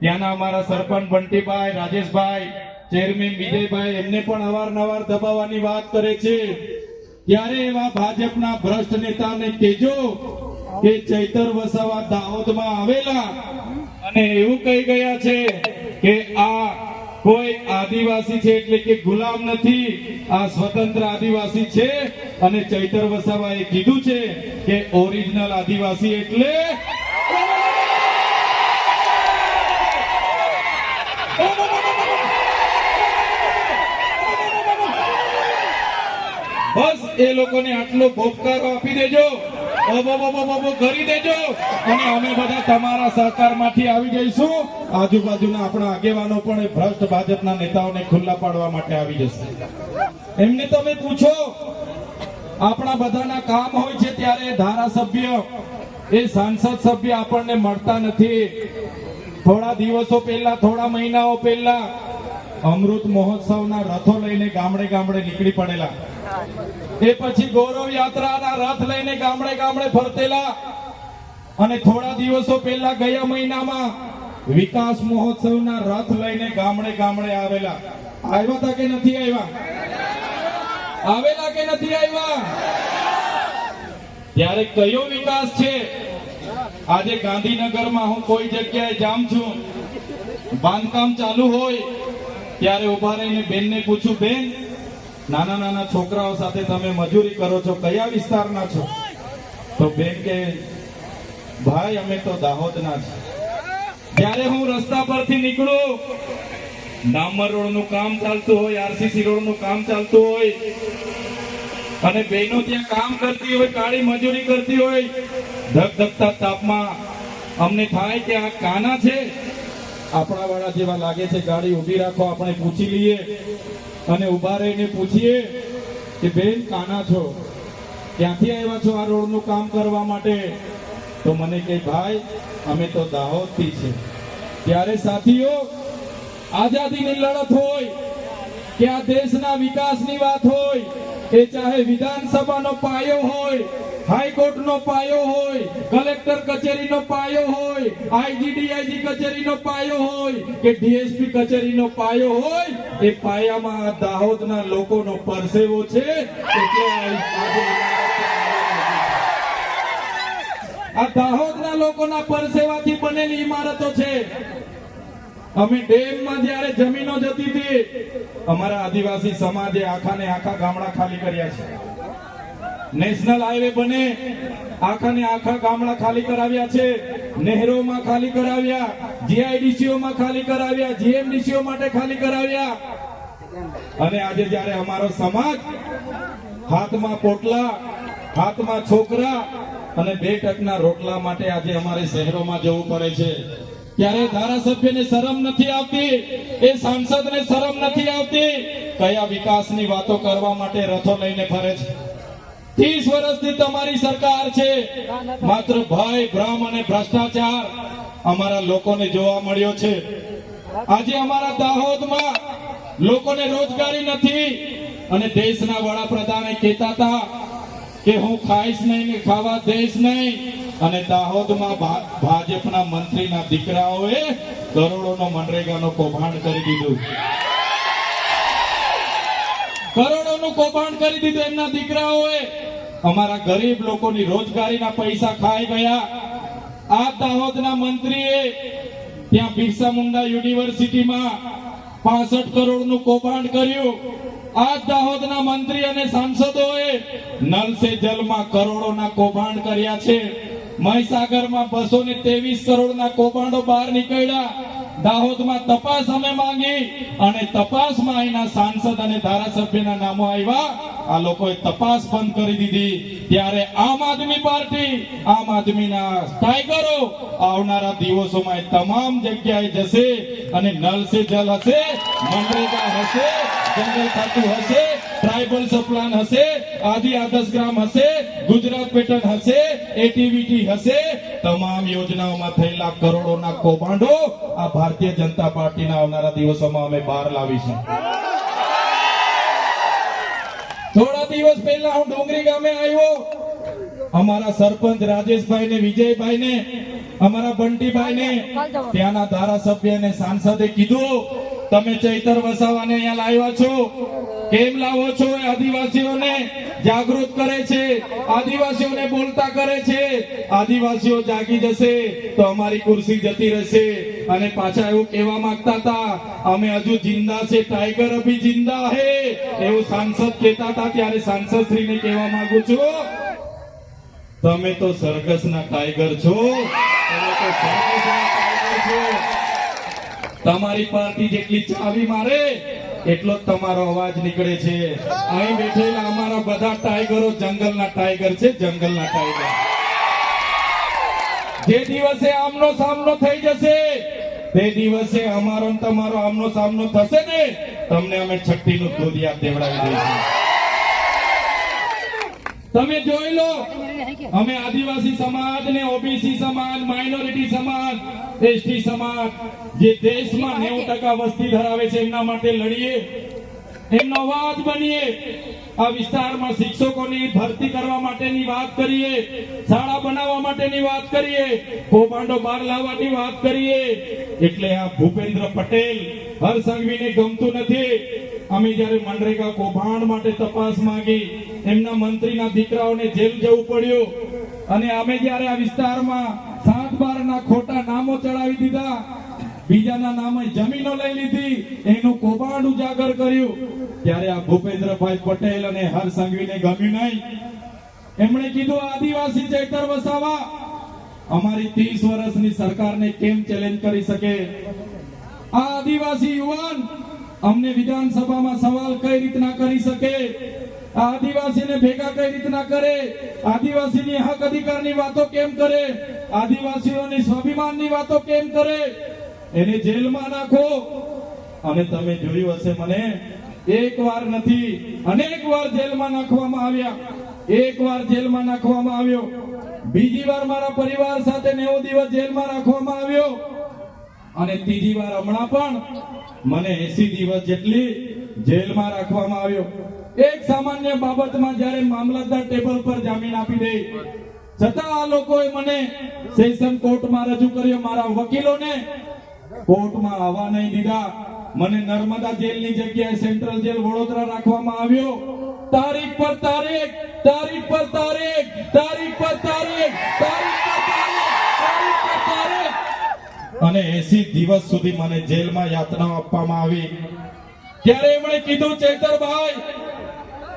ત્યાંના અમારા સરપંચ બંટીભાઈ, રાજેશભાઈ, ચેરમેન વિજયભાઈ એમને પણ અવારનવાર દબાવવાની વાત કરે છે. ત્યારે એવા ભાજપના ભ્રષ્ટ નેતાને કેજો કે ચૈતર વસાવા દાહોદમાં આવેલા. અને એવું કહી ગયા છે કે આ કોઈ આદિવાસી છે એટલે કે ગુલામ નથી, આ સ્વતંત્ર આદિવાસી છે. અને ચૈતર વસાવાએ કીધું છે કે ઓરિજિનલ આદિવાસી એટલે બસ એ લોકોને આટલો ભોગકારો આપી દેજો. કરી દેજો. અને અમે બધા તમારા સહકારમાંથી આવી જઈશું. આજુબાજુના આપણા આગેવાનો પણ ભ્રષ્ટ ભાજપના નેતાઓને ખુલ્લા પાડવા માટે આવી જશે. એમને તમે પૂછો. આપણા બધાના કામ હોય છે ત્યારે ધારાસભ્ય, એ સાંસદ સભ્ય આપણને મળતા નથી. થોડા દિવસો પહેલા, થોડા મહિનાઓ પહેલા અમૃત મહોત્સવના રથો લઈને ગામડે ગામડે નીકળી પડેલા. એ પછી ગૌરવ યાત્રાના રથ લઈને ગામડે ગામડે ફરતેલા અને થોડા દિવસો પહેલા ગયા મહિનામાં વિકાસ મહોત્સવના રથ લઈને ગામડે ગામડે આવેલા. આવ્યા હતા કે નથી આવ્યા? આવેલા કે નથી આવ્યા? ત્યારે કયો વિકાસ છે? આજે ગાંધીનગરમાં હું કોઈ જગ્યાએ જામ છું. બાંધકામ ચાલુ હોય, ત્યારે ઊભા રહીને બેનને પૂછું, બેન નાના નાના છોકરાઓ સાથે તમે મજૂરી કરો છો, કયા વિસ્તારના છો? તો બેન કે, ભાઈ, અમે તો દાહોદના છે. જ્યારે હું રસ્તા પરથી નીકળું, ડામર રોડનું કામ ચાલતું હોય, આરસીસી રોડનું કામ ચાલતું હોય, અને બહેનો ત્યાં કામ કરતી હોય, કાળી મજૂરી કરતી હોય ધક ધકતા તાપમાં અમને થાય કે આ કાના છે? આપણા વાળા જેવા લાગે છે, ગાડી ઊભી રાખો, આપણે પૂછી લઈએ. અને ઊભા રહીને પૂછીએ કે, બેન, કાના છો? ક્યાંથી આવ્યા છો આ રોડનું કામ કરવા માટે? તો મને કે ભાઈ, અમે તો દાહોદથી છે ત્યારે સાથીઓ, આઝાદીની લડત હોય કે આ દેશના વિકાસની વાત હોય એ ચાહે વિધાનસભાનો પાયો હોય, હાઈકોર્ટનો પાયો હોય, કલેક્ટર કચેરીનો પાયો હોય, આઈજીડીઆઈજી કચેરીનો પાયો હોય કે ડીએસપી કચેરીનો પાયો હોય, એ પાયામાં દાહોદના લોકોનો પરસેવો છે આ દાહોદના લોકોના પરસેવાથી બનેલી ઇમારતો છે. અમે ડેમમાં જ્યારે જમીનો જતી હતી, અમારા આદિવાસી સમાજે આખા ને આખા ગામડા ખાલી કર્યા છે. નેશનલ હાઈવે બને આખા ને આખા ગામડા ખાલી કરાવ્યા છે. નહેરોમાં ખાલી કરાવ્યા જીઆઈડીસીઓ માં ખાલી કરાવ્યા, જીએમડીસીઓ માટે ખાલી કરાવ્યા. અને આજે જ્યારે અમારો સમાજ હાથમાં પોટલા, હાથમાં છોકરા અને બે ટકના રોટલા માટે આજે અમારે શહેરોમાં જવું પડે છે. ત્યારે ધારાસભ્યને શરમ નથી આવતી, એ સાંસદને શરમ નથી આવતી, કયા વિકાસની વાતો કરવા માટે રથો લઈને ફરે છે. ત્રીસ વર્ષથી તમારી સરકાર છે, માત્ર ભય ભ્રમ અને ભ્રષ્ટાચાર અમારા લોકોને જોવા મળ્યો છે. આજે અમારા દાહોદમાં લોકોને રોજગારી નથી અને દેશના વડાપ્રધાને કહેતા હતા કે હું ખાઈશ નહીં ને ખાવા દઈશ નહીં. અને દાહોદમાં ભાજપના મંત્રીના દીકરાઓએ કરોડોનો મનરેગાનો કૌભાંડ કરી દીધું. કરોડોનું કૌભાંડ કરી દીધું એમના દીકરાઓએ. અમારા ગરીબ લોકોની રોજગારીના પૈસા ખાઈ ગયા. આ દાહોદના મંત્રીએ ત્યાં બિરસા મુંડા યુનિવર્સિટીમાં પાસઠ કરોડનું કૌભાંડ કર્યું. આ દાહોદના મંત્રી અને સાંસદોએ નલ સે જલમાં કરોડોના કૌભાંડ કર્યા છે. મહીસાગરમાં બસો ને ત્રેવીસ કરોડના કૌભાંડો બહાર નીકળ્યા. દાહોદમાં તપાસ અમે માંગી અને તપાસમાં અહીંના સાંસદ અને ધારાસભ્યના નામો આવ્યા. આ લોકોએ તપાસ બંધ કરી દીધી. ત્યારે આમ આદમી પાર્ટી, આમ આદમીના ટાઈગરો આવનારા દિવસોમાં તમામ જગ્યાએ જશે અને નલ સે જલ હશે મનરેગા હશે, જંગલ ખાતું હશે ટ્રાઇબલ સપ્લાન હશે, આદિ આદર્શ ગ્રામ હશે, ગુજરાત પેટર્ન હશે એટીવીટી હશે. તમામ યોજનાઓમાં થયેલા કરોડોના કૌભાંડો આ ભારતીય જનતા પાર્ટીના આવનારા દિવસોમાં અમે બહાર લાવીશું. થોડા દિવસ પહેલા હું ડુંગરી ગામે આવ્યો. અમારા સરપંચ રાજેશભાઈ ને વિજયભાઈ ને અમારા બંટીભાઈ ને ત્યાંના ધારાસભ્ય ને સાંસદે કીધું તમે ચૈતર વસાવાને અહીંયા લાવ્યા છો? કેમ લાવો છો એ આદિવાસીઓને? જાગૃત કરે છે. આદિવાસીઓને બોલતા કરે છે. આદિવાસીઓ જાગી જશે તો અમારી કુર્સી જતી રહેશે. અને પાછા એવું કહેવા માંગતા હતા, અમે હજુ જિંદા છે, ટાઈગર અભી જિંદા હે. એવું સાંસદ કહેતા હતા, ત્યારે સાંસદ શ્રીને કહેવા માંગુ છું તમે તો સરઘસના ટાઈગર છો. તમે તો સરઘસના ટાઈગર છો તમારી પાર્ટી જેટલી ચાવી મારે, એટલો જ તમારો અવાજ નીકળે છે. અહીં બેઠેલા અમારા બધા ટાઈગરો જંગલના ટાઈગર છે, જંગલના ટાઈગર. જે દિવસે આમનો સામનો થઈ જશે, તે દિવસે અમારો તમારો આમનો સામનો થશે ને, તમને અમે છઠ્ઠીનું દૂધિયા દેવડાવી દઈશું. તમે જોઈ લો અમે આદિવાસી સમાજ ને ઓબીસી સમાજ માઇનોરિટી સમાજ એસટી સમાજ જે દેશમાં નેવું ટકા વસ્તી ધરાવે છે એમના માટે લડીએ. એમનો અવાજ બનીએ. આ વિસ્તારમાં શિક્ષકોની ભરતી કરવા માટેની વાત કરીએ. શાળા બનાવવા માટેની વાત કરીએ. કૌભાંડો બહાર લાવવાની વાત કરીએ. એટલે આ ભૂપેન્દ્ર પટેલ હરસંઘવીને ગમતું નથી. અમે જ્યારે મનરેગા કૌભાંડ માટે તપાસ માંગી એમના મંત્રીના દીકરાઓને જેલ જવું પડ્યું. અને અમે જ્યારે આ વિસ્તારમાં સાત બારના ખોટા નામો ચડાવી દીધા, બીજાના નામે જમીનો લઈ લીધી, એનું કૌભાંડ ઉજાગર કર્યું. ત્યારે આ ભૂપેન્દ્રભાઈ પટેલ અને હરસંઘવીને ગમ્યું નહીં. એમણે કીધું, આદિવાસી ચેતર વસાવા, અમારી ત્રીસ વર્ષની સરકારને કેમ ચેલેન્જ કરી શકે? આ આદિવાસી યુવાન અમને વિધાનસભામાં સવાલ કઈ રીતના કરી શકે? આદિવાસીને ભેગા કઈ રીતના કરે? આદિવાસીની હક અધિકારની વાતો કેમ કરે? આદિવાસીઓની સ્વાભિમાનની વાતો કેમ કરે? એને જેલમાં નાખો. અને તમે જોયું હશે મને, એક વાર નથી, અનેક વાર જેલમાં નાખવામાં આવ્યા. એક વાર જેલમાં નાખવામાં આવ્યો. બીજી વાર મારા પરિવાર સાથે નેવું દિવસ જેલમાં રાખવામાં આવ્યો. અને ત્રીજી વાર હમણાં પણ મને એસી દિવસ જેટલી જેલમાં રાખવામાં આવ્યો. એક સામાન્ય બાબતમાં જ્યારે મામલતદાર ટેબલ પર જામીન આપી દે, છતાં આ લોકોએ મને સેશન કોર્ટમાં રજૂ કર્યો, મારા વકીલોને કોર્ટમાં આવવા નહીં દીધા. મને નર્મદા જેલની જગ્યાએ સેન્ટ્રલ જેલ વડોદરા રાખવામાં આવ્યો. તારીખ પર તારીખ તારીખ પર તારીખ તારીખ પર તારીખ તારીખ પર તારીખ અને એસી દિવસ સુધી મને જેલમાં યાતના આપવામાં આવી. ત્યારે એમણે કીધું, ચૈતરભાઈ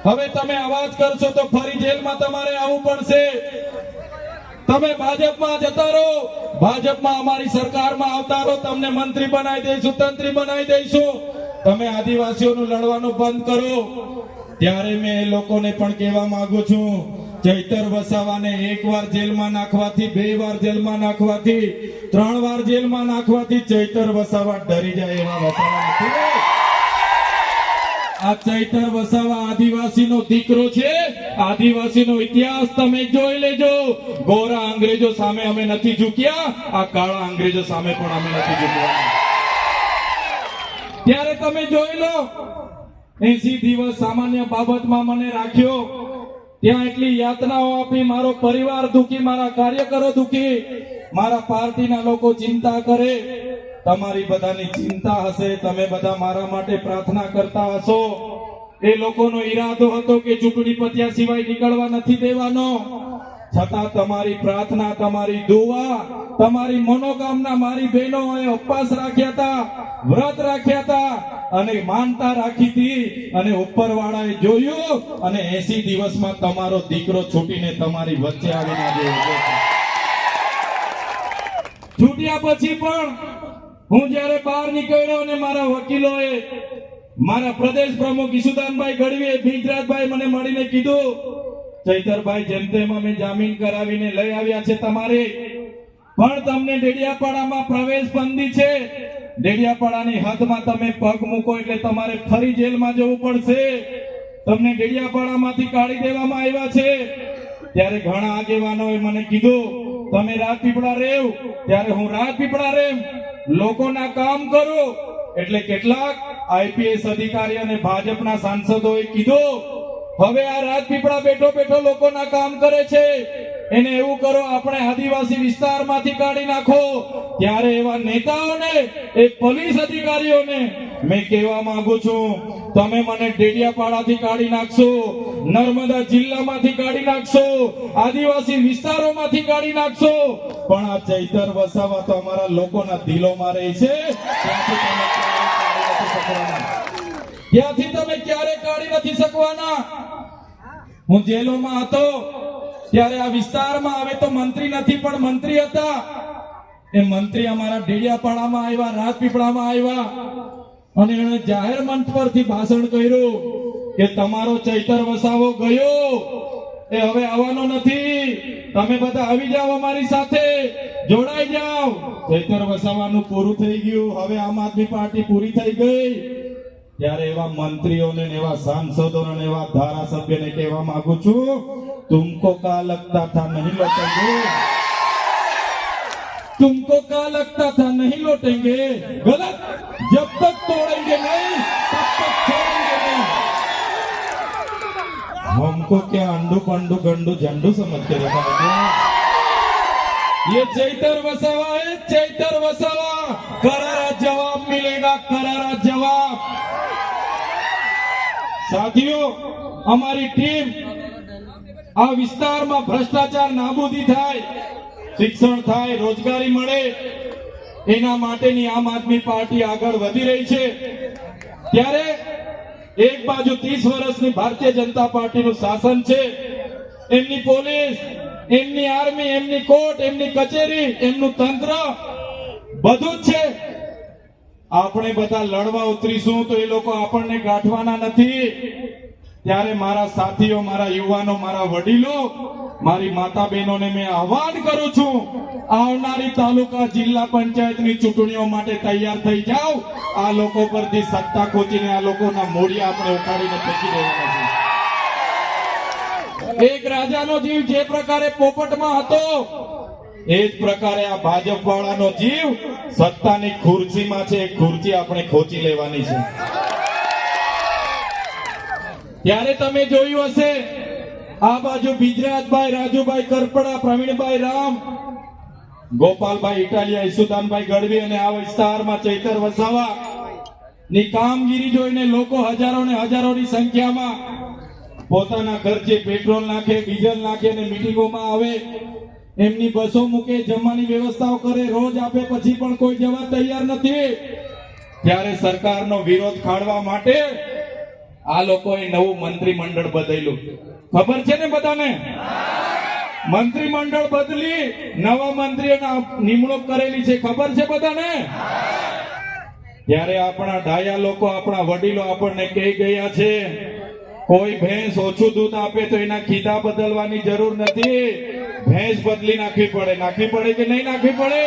હવે તમે અવાજ કરશો તો ફરી જેલમાં તમારે આવવું પડશે. તમે ભાજપમાં જતા રહો. ભાજપમાં અમારી સરકારમાં આવતા રહો. તમને મંત્રી બનાવી દઈશું, તંત્રી બનાવી દઈશું. તમે આદિવાસીઓનું લડવાનું બંધ કરો. ત્યારે મેં એ લોકોને પણ કહેવા માંગુ છું, ચૈતર વસાવાને એક વાર જેલમાં નાખવાથી, બે વાર જેલમાં નાખવાથી, ત્રણ વાર જેલમાં નાખવાથી ચૈતર વસાવા ડરી જાય એવા વસાવા નથી આ ચૈતર વસાવા આદિવાસીનો દીકરો છે. આદિવાસીનો ઇતિહાસ તમે જોઈ લેજો. ગોરા અંગ્રેજો સામે અમે નથી ઝૂક્યા. આ કાળા અંગ્રેજો સામે પણ અમે નથી ઝૂક્યા. ત્યારે તમે જોઈ લો, એસી દિવસ સામાન્ય બાબતમાં મને રાખ્યો. ત્યાં એટલી યાતનાઓ આપી, મારો પરિવાર દુખી, મારા કાર્યકરો દુખી. મારા પાર્ટીના લોકો ચિંતા કરે. તમારી બધાની ચિંતા હશે, તમે બધા મારા માટે પ્રાર્થના કરતા હશો. એ લોકોનો ઈરાદો હતો કે ચૂંટણી પત્યા સિવાય નીકળવા નથી દેવાનો. છતાં તમારી પ્રાર્થના, તમારી દુવા તમારી મનોકામના મારી બહેનોએ ઉપવાસ રાખ્યા હતા, વ્રત રાખ્યા હતા અને માનતા રાખી હતી. અને ઉપરવાળાએ જોયું અને એસી દિવસમાં તમારો દીકરો છૂટીને તમારી વચ્ચે આવીને છૂટ્યા પછી પણ હું જ્યારે બહાર નીકળ્યો અને મારા વકીલોએ મારા પ્રદેશ પ્રમુખ ઈશુદાનભાઈ ગઢવીએ ભીજરાજભાઈ મને મળીને કીધું, ચૈતરભાઈ, જેમ તેમ અમે જામીન કરાવીને લઈ આવ્યા છે તમારે, પણ તમને ડેડિયાપાડામાં પ્રવેશ બંધી છે. ડેડિયાપાડાની હદમાં તમે પગ મૂકો એટલે તમારે ફરી જેલમાં જવું પડશે. તમને ડેડિયાપાડામાંથી કાઢી દેવામાં આવ્યા છે. ત્યારે ઘણા આગેવાનોએ મને કીધું, તમે રાજપીપળા રેવ. ત્યારે હું રાજપીપળા રેમ. લોકોના કામ કરો એટલે કેટલાક આઈપીએસ અધિકારી અને ભાજપના સાંસદોએ કીધું, હવે આ રાજપીપળા બેઠો બેઠો લોકોના કામ કરે છે. એને એવું કરો, આપણે આદિવાસી વિસ્તારમાંથી કાઢી નાખો. ત્યારે એવા નેતાઓને, એ પોલીસ અધિકારીઓને મેં કહેવા માંગુ છું તમે મને ડેડિયાપાડાથી કાઢી નાખશો, નર્મદા જિલ્લામાંથી કાઢી નાખશો, આદિવાસી વિસ્તારોમાંથી કાઢી નાખશો. પણ આ ચૈતર વસાવા તો અમારા લોકોના દિલોમાં રહે છે. ત્યાંથી તમે ક્યારે કાઢી નથી શકવાના? હું જેલોમાં હતો, ત્યારે આ વિસ્તારમાં હવે તો મંત્રી નથી, પણ મંત્રી હતા. એ મંત્રી અમારા ડેડિયાપાડામાં આવ્યા, રાજપીપળામાં આવ્યા. અને એણે જાહેર મંચ પરથી ભાષણ કર્યું કે તમારો ચૈતર વસાવો ગયો. એ હવે આવવાનો નથી. તમે બધા આવી જાઓ અમારી સાથે. જોડાઈ જાઓ. ચૈતર વસાવાનું પૂરું થઈ ગયું. હવે આમ આદમી પાર્ટી પૂરી થઈ ગઈ. ત્યારે એવા મંત્રીઓને એવા સાંસદોને એવા ધારાસભ્યને કહેવા માંગુ છું, તુમકો કા લગતા થા નહીં લौटेंगे तुमको क्या लगता था नहीं लौटेंगे गलत जब तक तोड़ेंगे नहीं तब तक छोड़ेंगे नहीं हमको क्या अंडू पंडू गंडू झंडू समझ के रखा है ये चैतर वसावा है चैतर वसावा करारा जवाब मिलेगा करारा जवाब સાથીઓ અમારી ટીમ આ વિસ્તારમાં ભ્રષ્ટાચાર નાબૂદી થાય શિક્ષણ થાય, રોજગારી મળે, એના માટેની આમ આદમી પાર્ટી આગળ વધી રહી છે. ત્યારે એક બાજુ ત્રીસ વર્ષની ભારતીય જનતા પાર્ટીનું શાસન છે, એમની પોલીસ, એમની આર્મી, એમની કોર્ટ, એમની કચેરી, એમનું તંત્ર, બધું જ છે. આપણે બધા લડવા ઉતરીશું તો એ લોકો આપણને ગાંઠવાના નથી. ત્યારે મારા સાથીઓ, મારા યુવાનો, મારા વડીલો, મારી માતા બહેનોને મેં આહવાન કરું છું, આવનારી તાલુકા જિલ્લા પંચાયતની ચૂંટણીઓ માટે તૈયાર થઈ જાઓ. આ લોકો પરથી સત્તા ખોચીને આ લોકોના મોડિયા આપણે ઉખાડીને ફેંકી દેવાના છે. એક રાજાનો જીવ જે પ્રકારે પોપટમાં હતો, એ જ પ્રકારે આ ભાજપ વાળાનો જીવ સત્તાની ખુરશીમાં છે. એ ખુરશી આપણે ખોચી લેવાની છે. ત્યારે તમે જોયું હશે, આ બાજુ બિજરાજભાઈ, રાજુભાઈ કરપડા, પ્રવીણભાઈ રામ, ગોપાલભાઈ ઇટાલિયા, ઈસુદાનભાઈ ગઢવી અને આ વિસ્તારમાં ચૈતર વસાવા ની કામગીરી જોઈને લોકો હજારો ને હજારોની સંખ્યામાં પોતાના ખર્ચે પેટ્રોલ નાખે, ડીઝલ નાખે અને મિટિંગોમાં આવે. એમની બસો મૂકે, જમવાની વ્યવસ્થાઓ કરે, રોજ આપે, પછી પણ કોઈ જવા તૈયાર નથી. ત્યારે સરકારનો વિરોધ ખાળવા માટે આ લોકોએ નવું મંત્રીમંડળ બદલ્યું. ખબર છે ને બધાને? મંત્રીમંડળ બદલી નવા મંત્રીઓના નિમણૂક કરેલી છે. ખબર છે બધાને? ત્યારે આપણા ડાયા લોકો, આપણા વડીલો આપણને કહી ગયા છે, કોઈ ભેંસ ઓછું દૂધ આપે તો એના ખીધા બદલવાની જરૂર નથી. ભેંસ બદલી નાખવી પડે. નાખવી પડે કે નહીં નાખવી પડે?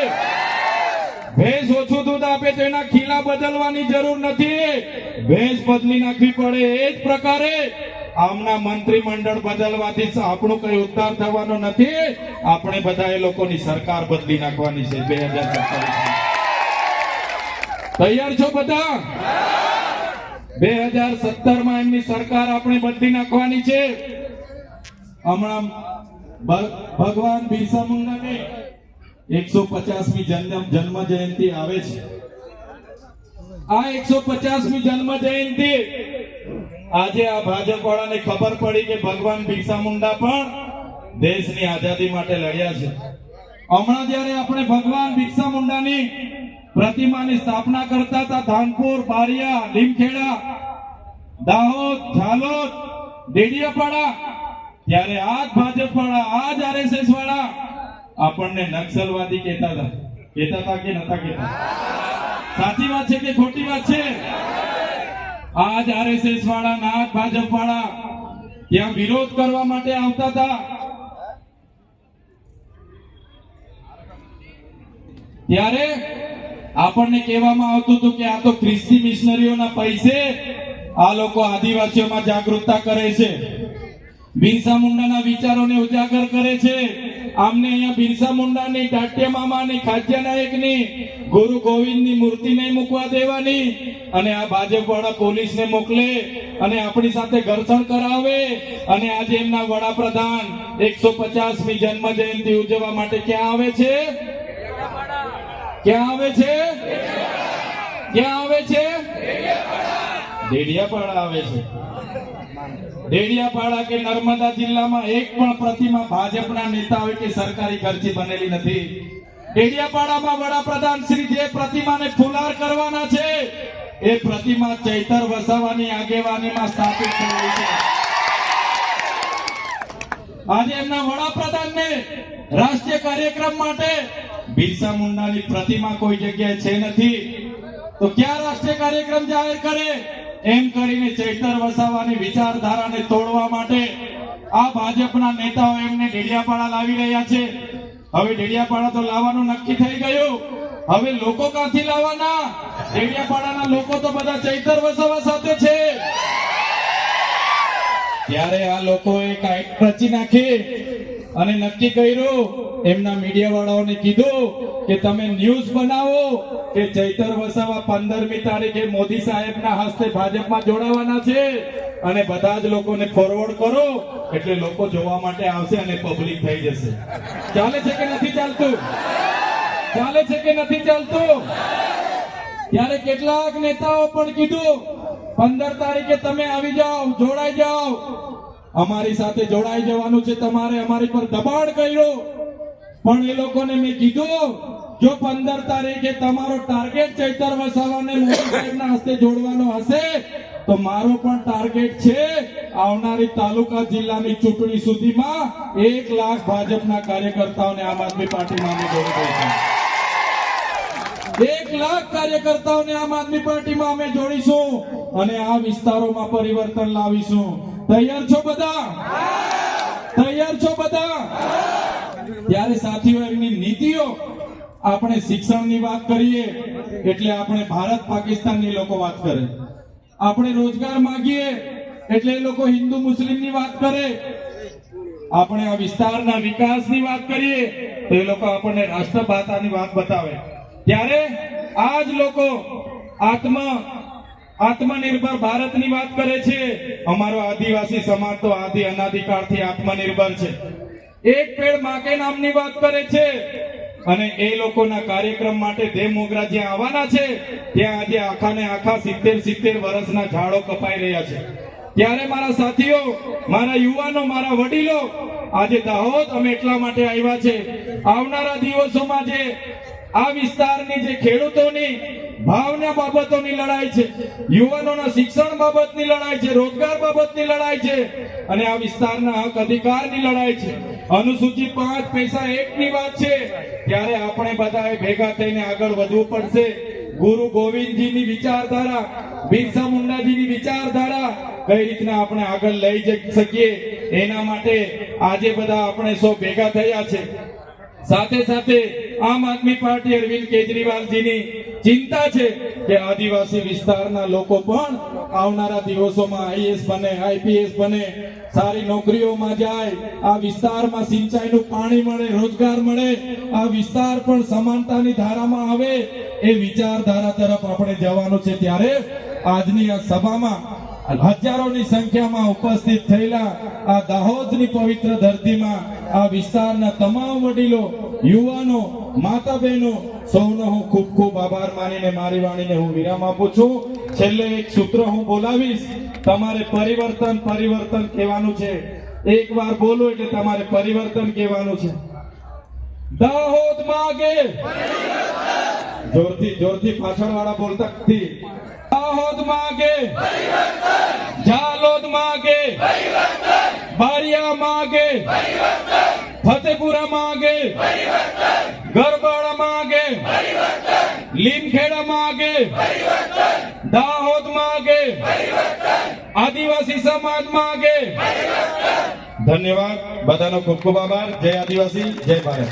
ભેંસ ઓછું દૂધ આપે તો એના ખીલા બદલવાની જરૂર નથી. ભેંસ બદલી નાખવી પડે એ જ પ્રકારે આમના મંત્રીમંડળ બદલવાથી આપણું કઈ ઉદ્ધાર થવાનો નથી. આપણે બધા એ લોકોની સરકાર બદલી નાખવાની છે. બે તૈયાર છો બધા? બે હજાર સત્તરમાં એમની સરકાર આપણે બદલી નાખવાની છે. હમણાં ભગવાન બિરસા મુંડાની એકસો પચાસમી જન્મ જન્મ જયંતિ આવે છે. આ એકસો પચાસમી જન્મ જયંતિ આજે આ ભાજપ વાળાને ખબર પડી કે ભગવાન બિરસા મુંડા પણ દેશની આઝાદી માટે લડ્યા છે. હમણાં જયારે આપણે ભગવાન બિરસા મુંડાની પ્રતિમાની સ્થાપના કરતા હતા, ધાનપુર, બારિયા, લીમખેડા, દાહોદ, ઝાલોદ, ડેડિયાપાડા, ત્યારે આ જ ભાજપ વાળા આ જ આરએસએસ વાળા આપણને નક્સલવાદી કહેતા હતા. કહેતા હતા કે નતા કહેતા? સાચી વાત છે કે ખોટી વાત છે? આજ આરએસએસ વાળા ના ભાજપ વાળા ત્યાં વિરોધ કરવા માટે આવતા હતા. ત્યારે આપણને કહેવામાં આવતું હતું કે આ તો ખ્રિસ્તી મિશનરીઓના પૈસે આ લોકો આદિવાસીઓમાં જાગૃતતા કરે છે. બિરસા મુંડાના વિચારોને ઉજાગર કરે છે. આમને અહીંયા બિરસા મુંડાની, ટાટ્યા મામાની ખાદ્ય નાયકની ગુરુ ગોવિંદની મૂર્તિ નહીં મૂકવા દેવાની અને આ ભાજપ વાળા પોલીસને મોકલે અને આપણી સાથે ઘર્ષણ કરાવે અને આજે એમના વડાપ્રધાન એકસો પચાસમી જન્મ જયંતિ ઉજવવા માટે ક્યાં આવે છે? ક્યાં આવે છે? ક્યાં આવે છે? ડેડિયાપાડા આવે છે. ડેડિયાપાડા કે નર્મદા જિલ્લામાં એક પણ પ્રતિમા ભાજપના નેતાઓ કે સરકારી ખર્ચી બનેલી નથી. ડેડિયાપાડામાં વડાપ્રધાન શ્રી જે પ્રતિમાને ફુલાર કરવાના છે, એ પ્રતિમા ચૈતર વસાવાની આગેવાનીમાં સ્થાપિત થયેલી છે. આજે એમના વડાપ્રધાનને રાષ્ટ્રીય કાર્યક્રમ માટે બિરસા મુંડાની પ્રતિમા કોઈ જગ્યાએ છે નથી. તો ક્યાં રાષ્ટ્રીય કાર્યક્રમ જાહેર કરે? એમ કરીને ચેતર વસાવાની વિચારધારાને તોડવા માટે આ ભાજપના નેતાઓ એમને ડેડિયાપાડા લાવી રહ્યા છે. હવે ડેડિયાપાડા તો લાવવાનું નક્કી થઈ ગયું. હવે લોકો ક્યાંથી લાવવાના? ડેડિયાપાડાના લોકો તો બધા ચૈતર વસાવા સાથે છે. ત્યારે આ લોકોએ કાંઈક રચી નાખી. અને નક્કી કર્યું, એમના મીડિયા વાળાઓને કીધું કે તમે ન્યૂઝ બનાવો કે ચૈતર વસાવા પંદરમી તારીખે મોદી સાહેબના હસ્તે ભાજપમાં જોડાવાના છે અને બધા જ લોકોને ફોરવર્ડ કરો, એટલે લોકો જોવા માટે આવશે અને પબ્લિક થઈ જશે. ચાલે છે કે નથી ચાલતું? ચાલે છે કે નથી ચાલતું? ત્યારે કેટલાક નેતાઓ પણ કીધું, પંદર તારીખે તમે આવી જાઓ, જોડાઈ જાઓ. અમારી સાથે જોડાઈ જવાનું છે. તમારે અમારી પર દબાણ કર્યું. પણ એ લોકોને મેં કીધું, જો પંદર તારીખે તમારો ટાર્ગેટ ચૈતર વસાવાને મોદી સાહેબના હસ્તે જોડવાનો હશે, તો મારો પણ ટાર્ગેટ છે આવનારી તાલુકા જિલ્લાની ચૂંટણી સુધીમાં એક લાખ ભાજપના કાર્યકર્તાઓને આમ આદમી પાર્ટીમાં અમે જોડી એક લાખ કાર્યકર્તાઓને આમ આદમી પાર્ટીમાં અમે જોડીશું અને આ વિસ્તારોમાં પરિવર્તન લાવીશું. તૈયાર છો બધા? તૈયાર છો બધા? ત્યારે સાથીઓ એમની નીતિઓ, આપણે શિક્ષણની વાત કરીએ, એટલે આપણે ભારત પાકિસ્તાનની લોકો વાત કરે. આપણે રોજગાર માંગીએ, એટલે એ લોકો હિન્દુ મુસ્લિમની વાત કરે. આપણે આ વિસ્તારના વિકાસની વાત કરીએ, તો એ લોકો આપણને રાષ્ટ્રભાષાની વાત બતાવે. ત્યારે આ જ લોકો આત્મ આત્મનિર્ભર ભારતની વાત કરે છે. અમારો આદિવાસી સમાજ તો આદિ અનાધિકાળથી આત્મનિર્ભર છે. એક પેડ માકે નામની વાત કરે છે. અને એ લોકોના કાર્યક્રમ માટે દેવ મોગરા જ્યાં આવવાના છે, ત્યાં આજે આખા ને આખા સિત્તેર સિત્તેર વર્ષના ઝાડો કપાઈ રહ્યા છે. ત્યારે મારા સાથીઓ, મારા યુવાનો, મારા વડીલો, આજે દાહોદ અમે એટલા માટે આવ્યા છે. આવનારા દિવસોમાં જે આ વિસ્તારની જે ખેડૂતોની ભાવના બાબતોની લડાઈ છે. યુવાનોના શિક્ષણ બાબતની લડાઈ છે. રોજગાર બાબતની લડાઈ છે. અને આ વિસ્તારના હક અધિકારની લડાઈ છે. અનુસૂચિત પાંચ પૈસા એકની વાત છે. ત્યારે આપણે બધાએ ભેગા થઈને આગળ વધવું પડશે. ગુરુ ગોવિંદજીની વિચારધારા, બિરસા મુંડાજીની વિચારધારા કઈ રીતના આપણે આગળ લઈ જઈ શકીએ? એના માટે આજે બધા આપણે સૌ ભેગા થયા છે. સાથે સાથે આમ આદમી પાર્ટી અરવિંદ કેજરીવાલજીની ચિંતા છે કે આદિવાસી વિસ્તારના લોકો પણ આવનારા દિવસોમાં આઈએસ બને, આઈપીએસ બને, સારી નોકરીઓમાં જાય, આ વિસ્તારમાં સિંચાઈનું પાણી મળે, રોજગાર મળે, આ વિસ્તાર પણ સમાનતાની ધારામાં આવે એ વિચારધારા તરફ આપણે જવાનું છે ત્યારે આજની આ સભામાં હજારોની સંખ્યામાં ઉપસ્થિત થયેલા આ દાહોદની પવિત્ર ધરતીમાં આ વિસ્તારના તમામ વડીલો, યુવાનો માતા બહેનો સૌનો હું ખૂબ ખૂબ આભાર માનીને મારી વાણીને હું વિરામ આપું છું. છેલ્લે એક સૂત્ર હું બોલાવીશ. તમારે પરિવર્તન પરિવર્તન કહેવાનું છે. એક વાર બોલો એટલે તમારે પરિવર્તન કહેવાનું છે. દાહોદ માગે. જોરથી જોરથી પાછળ વાળા બોલતા નથી. દાહોદ માગે. જાલોદ માગે. બારિયા માગે. ફતેપુરા માગે. ગરબાડા માગે લીમખેડા માગે દાહોદ માગે આદિવાસી સમાજ માગે. ધન્યવાદ. બધાનો ખૂબ ખૂબ આભાર. જય આદિવાસી જય ભારત.